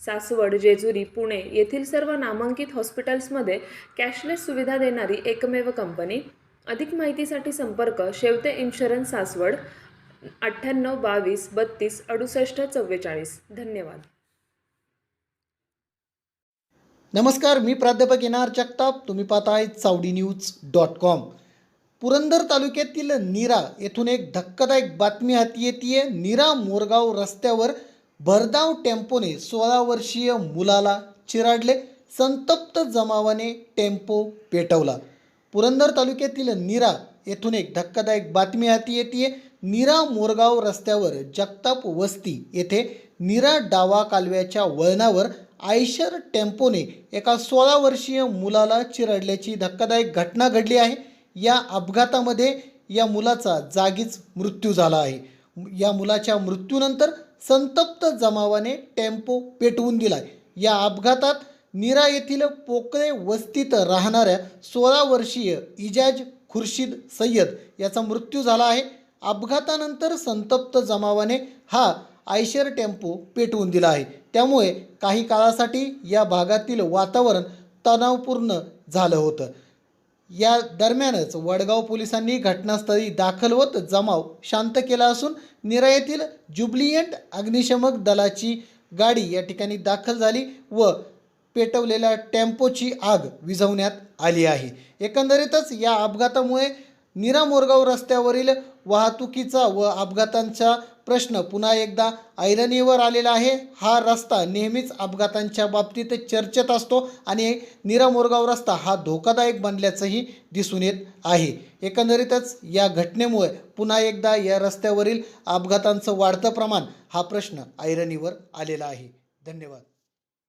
सासवड जेजुरी पुणे येथील सर्व नामांकित हॉस्पिटल्समध्ये कॅशलेस सुविधा देणारी एकमेव कंपनी. अधिक माहितीसाठी संपर्क शेवते इन्शुरन्स सासवड अठ्ठ्याण्णव बावीस बत्तीस अडुसष्ट चव्वेचाळीस. धन्यवाद. नमस्कार मी प्राध्यापक येणार जगताप. तुम्ही पाहताय Chavadi news dot com. Purandar तालुक्यातील नीरा येथून एक धक्कादायक बातमी हाती येते नीरा मोरगाव रस्त्यावर भरधाव टेम्पोने सोळा वर्षीय मुलाला चिराडले संतप्त जमावाने टेम्पो पेटवला. पुरंदर तालुक्यातील नीरा येथून एक धक्कादायक बातमी हाती येते नीरा मोरगाव रस्त्यावर जगताप वस्ती येथे नीरा डावा कालव्याच्या वळणावर आयशर टेम्पोने एका सोळा वर्षीय मुलाला चिरडल्याची धक्कादायक घटना घडली आहे. या अपघातामध्ये या मुलाचा जागीच मृत्यू झाला आहे. या मुलाच्या मृत्यूनंतर संतप्त जमावाने टेम्पो पेटवून दिला या अपघातात नीरा येथील पोकळे वस्तीत राहणाऱ्या सोळा वर्षीय इजाज खुर्शीद सय्यद याचा मृत्यू झाला आहे. अपघातानंतर संतप्त जमावाने हा आयशर टेम्पो पेटवून दिला आहे. त्यामुळे काही काळासाठी या भागातील वातावरण तणावपूर्ण झालं होतं. या दरम्यानच वडगाव पोलिसांनी घटनास्थळी दाखल होत जमाव शांत केला असून निरा येथील ज्युब्लियंट अग्निशमक दलाची गाडी या ठिकाणी दाखल झाली व पेटवलेल्या टेम्पोची आग विझवण्यात आली आहे. एकंदरीतच या अपघातामुळे निरामोरगाव रस्त्यावरील वाहतुकीचा व अपघातांच्या प्रश्न पुन्हा एकदा ऐरणीवर आलेला आहे. हा रस्ता नेहमीच अपघातांच्या बाबतीत चर्चेत असतो आणि नीरा मोरगाव रस्ता हा धोकादायक बनल्याचंही दिसून येत आहे. एकंदरीतच या घटनेमुळे पुन्हा एकदा या रस्त्यावरील अपघातांचं वाढतं प्रमाण हा प्रश्न ऐरणीवर आलेला आहे. धन्यवाद.